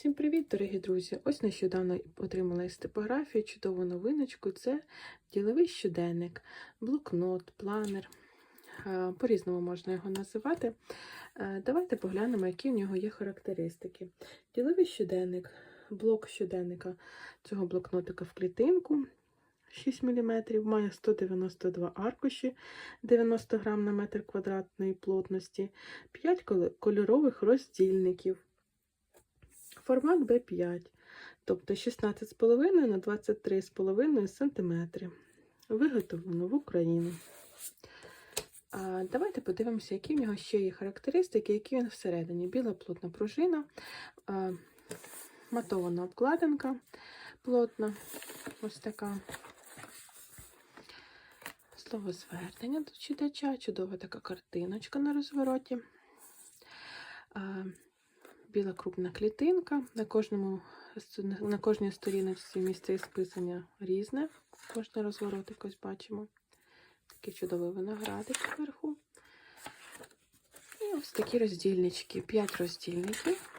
Всім привіт, дорогі друзі! Ось нещодавно отримала із типографії чудову новиночку. Це діловий щоденник, блокнот, планер. Е, По-різному можна його називати. Е, Давайте поглянемо, які в нього є характеристики. Діловий щоденник, блок щоденника цього блокнотика в клітинку 6 мм, має 192 аркуші 90 грам на метр квадратної плотності, 5 кольорових роздільників. Формат B5, тобто 16,5 на 23,5 см. Виготовлено в Україні. А, Давайте подивимося, які в нього ще є характеристики, які він всередині. Біла плотна пружина, а, матована обкладинка плотна, ось така. Слово звернення до читача, чудова така картиночка на розвороті. Біла крупна клітинка. На кожному на кожній сторіночці місце списання різне. Кожний розворот якось бачимо. Такий чудовий виноградик зверху. І ось такі роздільнички. П'ять роздільників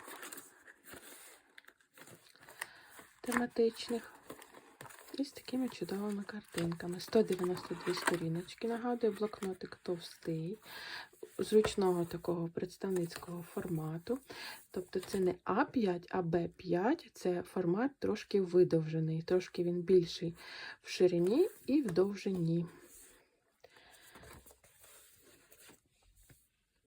тематичних. І з такими чудовими картинками. 192 сторіночки. Нагадую, блокнотик товстий, зручного такого представницького формату. Тобто це не А5, а Б5. Це формат трошки видовжений, трошки він більший в ширині і в довжині.